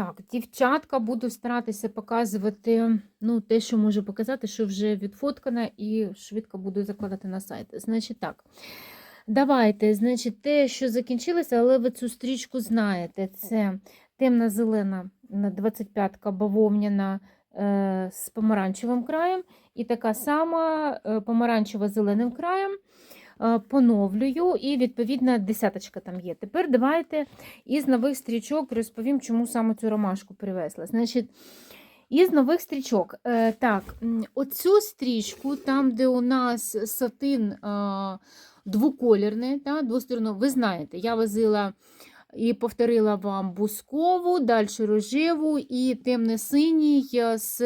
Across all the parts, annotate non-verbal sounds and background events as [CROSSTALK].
Так, дівчатка, буду старатися показувати ну, те, що можу показати, що вже відфоткане, і швидко буду закладати на сайт. Значить так. Давайте, значить, те, що закінчилося, але ви цю стрічку знаєте. Це темна зелена 25-ка бавовняна е, з помаранчевим краєм, і така сама е, помаранчева зеленим краєм. Е, Поновлюю, і відповідно десяточка там є. Тепер давайте із нових стрічок розповім, чому саме цю ромашку привезла. Значить, із нових стрічок. Е, так, оцю стрічку, там, де у нас сатин е, двоколірний, та, двосторонно, ви знаєте, я возила і повторила вам бускову, далі рожеву і темно-синій з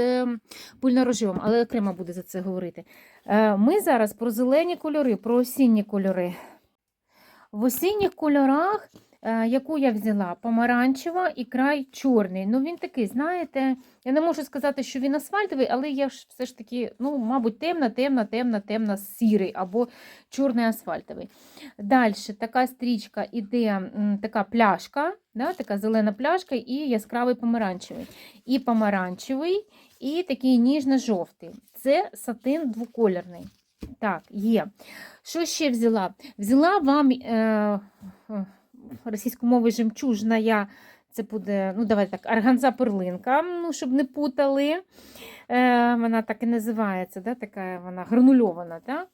пильно-рожевим, але окремо буде за це говорити. Е, Ми зараз про зелені кольори, про осінні кольори. В осінніх кольорах, е, яку я взяла, помаранчева і край чорний. Ну, він такий, знаєте, я не можу сказати, що він асфальтовий, але я ж все ж таки, ну, мабуть, темна, темна, темна, темна, сірий або чорний асфальтовий. Далі така стрічка іде, така пляшка, да, така зелена пляшка і яскравий помаранчевий. І помаранчевий, і такий ніжно-жовтий. Це сатин двокольорний. Так, є. Що ще взяла? Взяла вам е, е, жемчужна, я, це буде, ну давайте так, арганза перлинка, ну, щоб не путали. Е, вона так і називається, да, така вона гранульована. Да?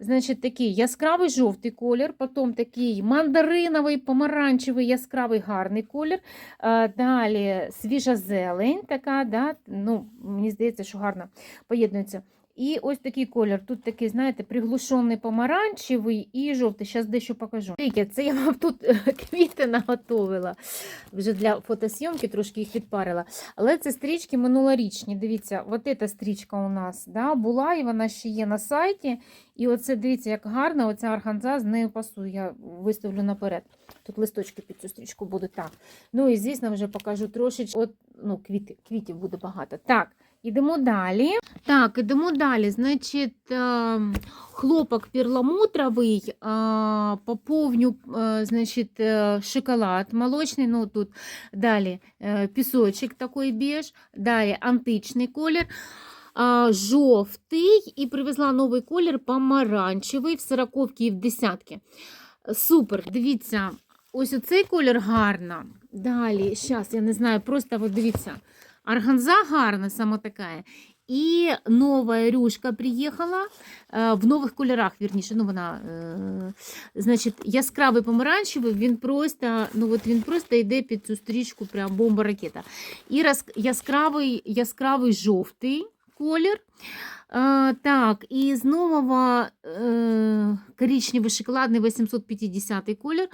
Значить, такий яскравий жовтий колір, потім такий мандариновий, помаранчевий, яскравий гарний колір. Е, далі свіжа зелень, така, да, ну, мені здається, що гарно поєднується. І ось такий колір. Тут такий, знаєте, приглушений помаранчевий і жовтий. Зараз дещо покажу. Це я вам тут е, [LAUGHS] квіти наготовила. Вже для фотосйомки трошки їх відпарила. Але це стрічки минулорічні. Дивіться, от ця стрічка у нас да, була, і вона ще є на сайті. І оце дивіться, як гарно оця арханза з нею пасує. Я виставлю наперед. Тут листочки під цю стрічку будуть. Так. Ну і звісно, вже покажу трошечки. От, ну, квіти, квітів буде багато. Так. Ідемо далі. Так, ідемо далі. Значить, е, хлопок перламутровий, е, поповню, е, значить, шоколад молочний, ну тут далі пісочок такий біж, далі античний колір. Жовтий і привезла новий колір помаранчевий в сороковки і в десятки. Супер, дивіться, ось оцей колір гарно. Далі, зараз, я не знаю, просто от дивіться. Органза гарна, сама такая. І нова рюшка приїхала е, в нових кольорах, вірніше, ну вона, е, значить, яскравий помаранчевий, він просто, ну от він просто йде під цю стрічку, прям бомба-ракета. І роз, яскравий, яскравий жовтий колір. Е, так, і з нового коричневий шоколадний 850 колір.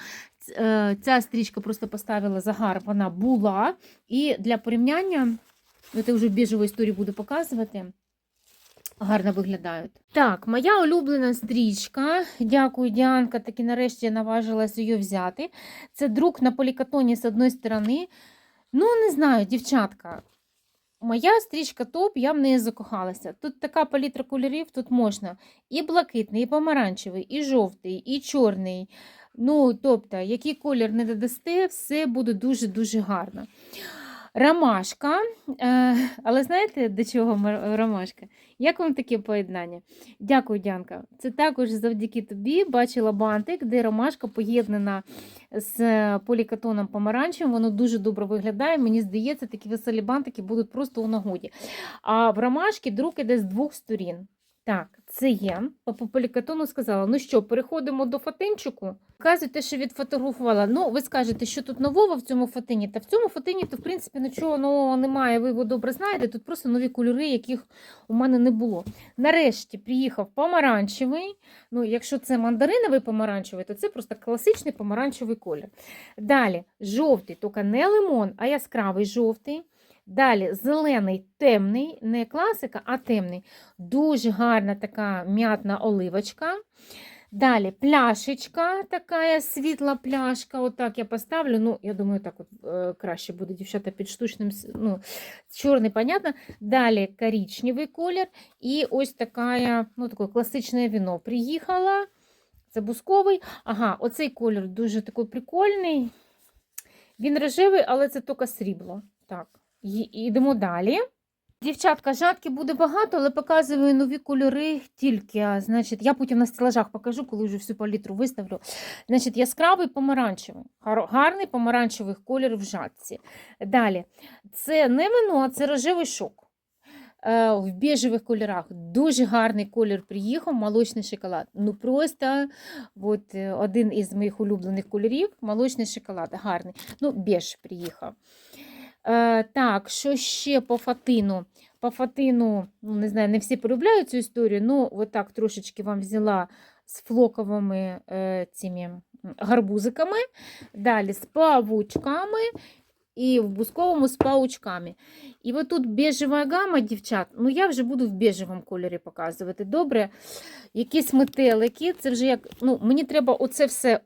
Е, Ця стрічка просто поставила загар, вона була. І для порівняння, ну, це вже біжеву історію буду показувати. Гарно виглядають. Так, моя улюблена стрічка. Дякую, Діанка. Таки нарешті я наважилась її взяти. Це друк на полікатоні з одної сторони. Ну, не знаю, дівчатка. Моя стрічка топ, я в неї закохалася. Тут така палітра кольорів, тут можна і блакитний, і помаранчевий, і жовтий, і чорний. Ну, тобто, який колір не додасте, все буде дуже-дуже гарно. Ромашка. Е, але знаєте, до чого ромашка? Як вам таке поєднання? Дякую, Дянка. Це також завдяки тобі бачила бантик, де ромашка поєднана з полікатоном помаранчевим. Воно дуже добре виглядає. Мені здається, такі веселі бантики будуть просто у нагоді. А в ромашки друк іде з двох сторін. Так, це є. По полікатону сказала: ну що, переходимо до фатинчику. Показуйте, що відфотографувала. Ну, ви скажете, що тут нового в цьому фатині. Та в цьому фатині, то в принципі нічого нового немає. Ви його добре знаєте. Тут просто нові кольори, яких у мене не було. Нарешті приїхав помаранчевий. Ну, якщо це мандариновий помаранчевий, то це просто класичний помаранчевий колір. Далі жовтий, тільки не лимон, а яскравий жовтий. Далі зелений темний, не класика, а темний. Дуже гарна така м'ятна оливочка. Далі пляшечка, така світла пляшка. Отак я поставлю. Ну, я думаю, так от е, краще буде дівчата під штучним, ну, чорний, понятно. Далі коричневий колір. І ось така, ну, таке класичне віно приїхала. Це бусковий. Ага, оцей колір дуже такий прикольний. Він рожевий, але це тільки срібло. Так, йдемо далі. Дівчатка, жатки буде багато, але показую нові кольори тільки. а, Значить, я потім на стелажах покажу, коли вже всю палітру виставлю. Значить, яскравий помаранчевий. Гарний помаранчевий колір в жатці. Далі. Це не вино, це рожевий шок. Е, В біжевих кольорах дуже гарний колір приїхав, молочний шоколад. Ну просто от, е, один із моїх улюблених кольорів молочний шоколад. Гарний. Ну, біж приїхав. Е, так, що ще по фатину? По фатину, ну не знаю, не всі полюбляють цю історію, ну от так трошечки вам взяла з флоковими е, цими гарбузиками, далі з павучками і в бусковому з паучками. І от тут бежева гама, дівчат, ну я вже буду в бежевому кольорі показувати. Добре, якісь метелики, це вже як, ну мені треба оце все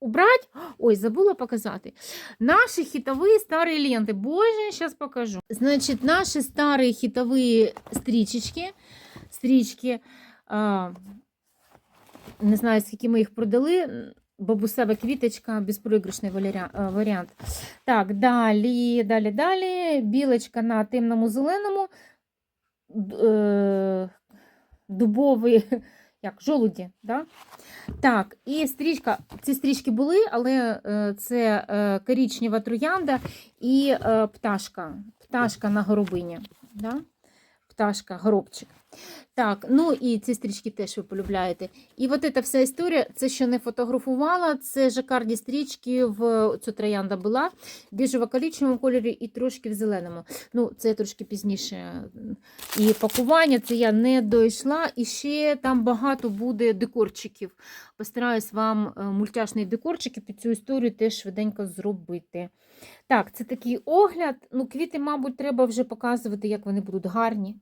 убрати. Ой, забула показати. Наши хитовые старые ленты. Боже, сейчас покажу. Значит, наши старые хитовые стрічечки. Стрічки. А, не знаю, скільки ми їх продали. Бабусева квіточка, безпроіграшний валяря- е, варіант. Так, далі, далі, далі. Білочка на темному зеленому. Д- е, Дубовий, [LAUGHS] як, жолуді, да? Так, і стрічка, ці стрічки були, але е, це е, коричнева троянда і е, пташка. Пташка на горобині. Да? Пташка, горобчик. Так, ну і ці стрічки теж ви полюбляєте. І от ця вся історія, це що не фотографувала, це жакарді стрічки в цю троянда була, біжево коричневому кольорі і трошки в зеленому. Ну, це трошки пізніше. І пакування це я не дійшла. І ще там багато буде декорчиків. Постараюсь вам е, мультяшний декорчики під цю історію теж швиденько зробити. Так, це такий огляд. Ну, квіти, мабуть, треба вже показувати, як вони будуть гарні.